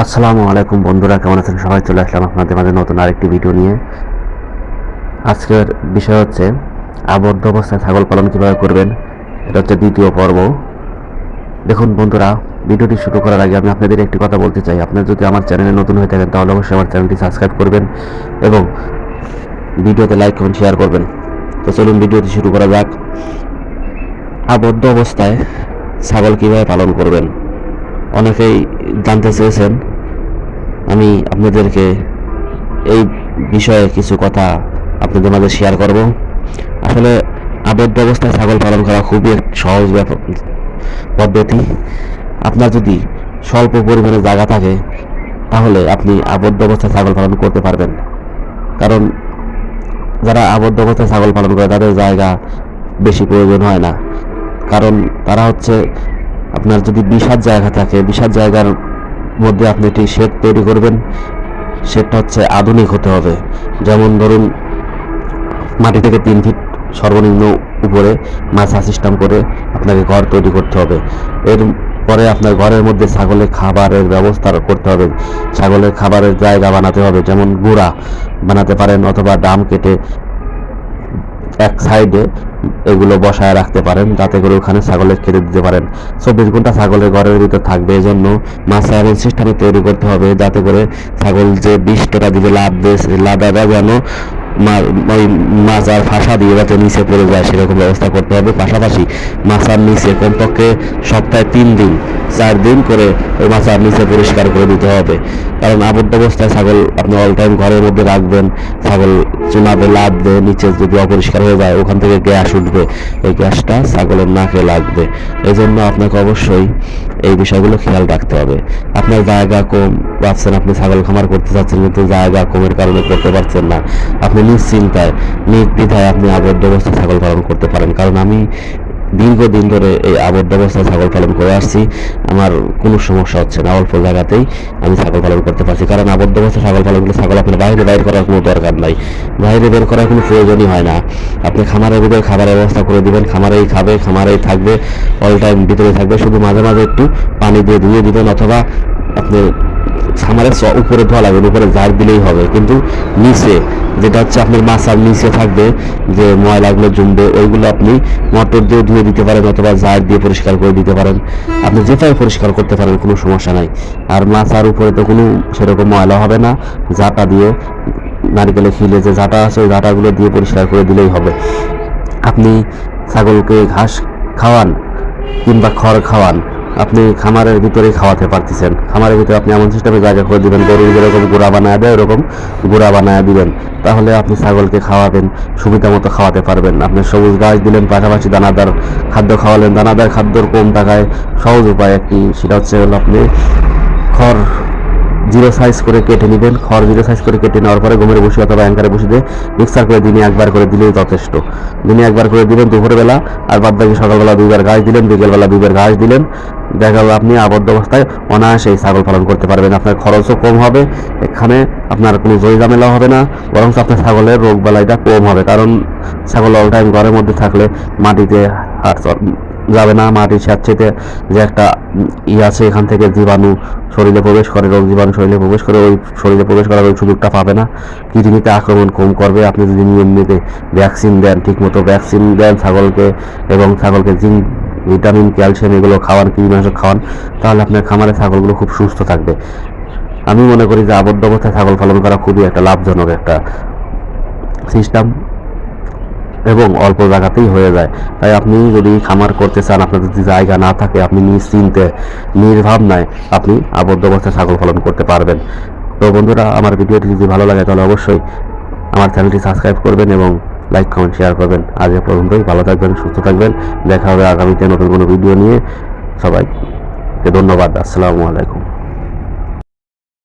আসসালামু আলাইকুম বন্ধুরা, কেমন আছেন সবাই? চলে আসলাম আপনাদের মাঝে নতুন আরেকটি ভিডিও নিয়ে। আজকের বিষয় হচ্ছে, আবদ্ধ অবস্থায় ছাগল পালন কীভাবে করবেন? এটা হচ্ছে দ্বিতীয় পর্ব। দেখুন বন্ধুরা ভিডিওটি শুরু করার আগে আমি আপনাদের একটি কথা বলতে চাই। আপনারা যদি আমার চ্যানেলে নতুন হয়ে থাকেন, তাহলে অবশ্যই আমার চ্যানেলটি সাবস্ক্রাইব করবেন এবং ভিডিওতে লাইক কমেন্ট শেয়ার করবেন। তো চলুন ভিডিওটি শুরু করা যাক। আবদ্ধ অবস্থায় ছাগল কীভাবে পালন করবেন? অনেকেই জানতে চেয়েছেন। আমি আপনাদেরকে এই বিষয়ে কিছু কথা আপনাদের মাঝে শেয়ার করব। আসলে আবদ্ধ অবস্থায় ছাগল পালন করা খুবই সহজ পদ্ধতি। আপনার যদি স্বল্প পরিমাণে জায়গা থাকে, তাহলে আপনি আবদ্ধ অবস্থায় ছাগল পালন করতে পারবেন। কারণ যারা আবদ্ধ অবস্থায় ছাগল পালন করে, তাদের জায়গা বেশি প্রয়োজন হয় না। কারণ তারা হচ্ছে আপনার যদি বিশাল জায়গা থাকে বিশাল জায়গার মধ্যে আপনি একটি শেড তৈরি করবেন। শেডটা হচ্ছে আধুনিক হতে হবে। যেমন ধরুন, মাটি থেকে তিন ফিট সর্বনিম্ন উপরে মাছা সিস্টেম করে আপনাকে ঘর তৈরি করতে হবে। এর পরে আপনার ঘরের মধ্যে ছাগলের খাবারের ব্যবস্থা করতে হবে। ছাগলের খাবারের জায়গা বানাতে হবে, যেমন গুঁড়া বানাতে পারেন অথবা ডাম কেটে এক সাইডে এগুলো বসায় রাখতে পারেন, যাতে করে ওখানে ছাগলের খেতে দিতে পারেন। চব্বিশ ঘণ্টা ছাগলের ঘরের ভিতরে থাকবে, এই জন্য মাছা এমন সিস্টেমে তৈরি করতে হবে, যাতে করে ছাগল যে বিষ টোটা দিবে, লাভ দেয় লাভ যেন ওই ফাঁসা দিয়ে যাতে নিচে পড়ে যায় সেরকম ব্যবস্থা করতে হবে। পাশাপাশি মাচার নিচে কমপক্ষে সপ্তাহে তিন দিন, চার দিন করে ওই মাচার নিচে পরিষ্কার করে দিতে হবে। কারণ আবদ্ধ অবস্থায় ছাগল আপনি অল টাইম ঘরের মধ্যে রাখবেন, ছাগল চুনাবে, লাদবে, নিচে যদি অপরিষ্কার হয়ে যায় ওখান থেকে গ্যাস উঠবে। এই গ্যাসটা ছাগলের নাকে লাগবে। এই জন্য আপনাকে অবশ্যই এই বিষয়গুলো খেয়াল রাখতে হবে। আপনার জায়গা কম ভাবছেন আপনি ছাগল খামার করতে চাচ্ছেন কিন্তু জায়গা কমের কারণে করতে পারছেন না। আপনি নিশ্চিন্তায়, নির্দ্বিধায় আপনি আবদ্ধ অবস্থায় ছাগল পালন করতে পারেন। কারণ আমি দীর্ঘদিন ধরে এই আবদ্ধ অবস্থায় ছাগল পালন করে আসছি। আমার কোনো সমস্যা হচ্ছে না। অল্প জায়গাতেই আমি ছাগল পালন করতে পারছি। কারণ আবদ্ধ অবস্থায় ছাগল পালন করলে ছাগল আপনার বাইরে বাইর করার কোনো দরকার নাই। বাইরে বের করার কোনো প্রয়োজনই হয় না। আপনি খামারের ভিতরে খাবারের ব্যবস্থা করে দিবেন। খামারেই খাবে, খামারেই থাকবে, অল টাইম ভিতরে থাকবে। শুধু মাঝে মাঝে একটু পানি দিয়ে ধুয়ে দিবেন অথবা আপনি খামারের উপরে ধোয়া লাগবে, উপরে ঝাড় দিলেই হবে। কিন্তু নিচে, যেটা হচ্ছে আপনার মাছার নিচে থাকবে, যে ময়লাগুলো জমবে, ওইগুলো আপনি মোটর দিয়ে ধুয়ে দিতে পারেন অথবা ঝাড় দিয়ে পরিষ্কার করে দিতে পারেন। আপনি যেটাই পরিষ্কার করতে পারেন, কোনো সমস্যা নাই। আর মাছার উপরে তো কোনো সেরকম ময়লা হবে না, ঝাঁটা দিয়ে নারকেলে খিলে যে ঝাঁটা আছে, ওই ঝাঁটাগুলো দিয়ে পরিষ্কার করে দিলেই হবে। আপনি ছাগলকে ঘাস খাওয়ান কিংবা খড় খাওয়ান আপনি খামারের ভিতরে খাওয়াতে পারতেছেন। খামারের ভিতরে আপনি এমন সিস্টেমে জায়গা করে দেবেন, গরুর যেরকম গুঁড়া বানায় দেয়, ওরকম গুঁড়া বানায় দিবেন। তাহলে আপনি ছাগলকে খাওয়াবেন, সুবিধা মতো খাওয়াতে পারবেন। আপনি সবুজ গাছ দিলেন, পাশাপাশি দানাদার খাদ্য খাওয়ালেন। দানাদার খাদ্যর কম টাকায় সহজ উপায় একটি, সেটা হচ্ছে হলো আপনি খড় জিরো সাইজ করে কেটে নেবেন। খড় জিরো সাইজ করে কেটে নেওয়ার পরে গমের বসে অথবা অ্যাঙ্কারে বসে দিয়ে মিক্সার করে দিনে একবার করে দিলেই যথেষ্ট। দিনে একবার করে দিলেন দুপুরবেলা, আর বাদ বাকি সকালবেলা দুইবার ঘাস দিলেন, বিকেলবেলা দুইবার ঘাস দিলেন। দেখা গেল আপনি আবদ্ধ অবস্থায় অনায়াসে এই ছাগল পালন করতে পারবেন। আপনার খরচও কম হবে, এখানে আপনার কোনো জয় ঝামেলা হবে না বরং আপনার ছাগলের রোগ বালাইটা কম হবে। কারণ ছাগল অল টাইম ঘরের মধ্যে থাকলে মাটিতে হাট যাবে না, মাটির স্যাঁতসেতে যে একটা ই আছে এখান থেকে জীবাণু শরীরে প্রবেশ করে, রোগ জীবাণু শরীরে প্রবেশ করে, ওই শরীরে প্রবেশ করার ওই সুযোগটা পাবে না। কিডনিতে আক্রমণ কম করবে, আপনি যদি নিয়মিত ভ্যাকসিন দেন, ঠিকমতো ভ্যাকসিন দেন ছাগলকে এবং ছাগলকে জিঙ্ক, ভিটামিন, ক্যালসিয়াম এগুলো খাওয়ান, কীটনাশক খাওয়ান, তাহলে আপনার খামারে ছাগলগুলো খুব সুস্থ থাকবে। আমি মনে করি যে আবদ্ধ অবস্থায় ছাগল পালন করা খুবই একটা লাভজনক একটা সিস্টেম এবং অল্প জায়গাতেই হয়ে যায়। তাই আপনি যদি খামার করতে চান আপনার যদি জায়গা না থাকে, আপনি নিশ্চিন্তে, নির্ভাবনায় আপনি আবদ্ধ অবস্থায় ছাগল পালন করতে পারবেন। তো বন্ধুরা, আমার ভিডিওটি যদি ভালো লাগে, তাহলে অবশ্যই আমার চ্যানেলটি সাবস্ক্রাইব করবেন এবং লাইক, কমেন্ট, শেয়ার করবেন। আজ এ পর্যন্তই, ভালো থাকবেন, সুস্থ থাকবেন। দেখা হবে আগামীতে নতুন কোনো ভিডিও নিয়ে। সবাইকে ধন্যবাদ। আসসালামু আলাইকুম।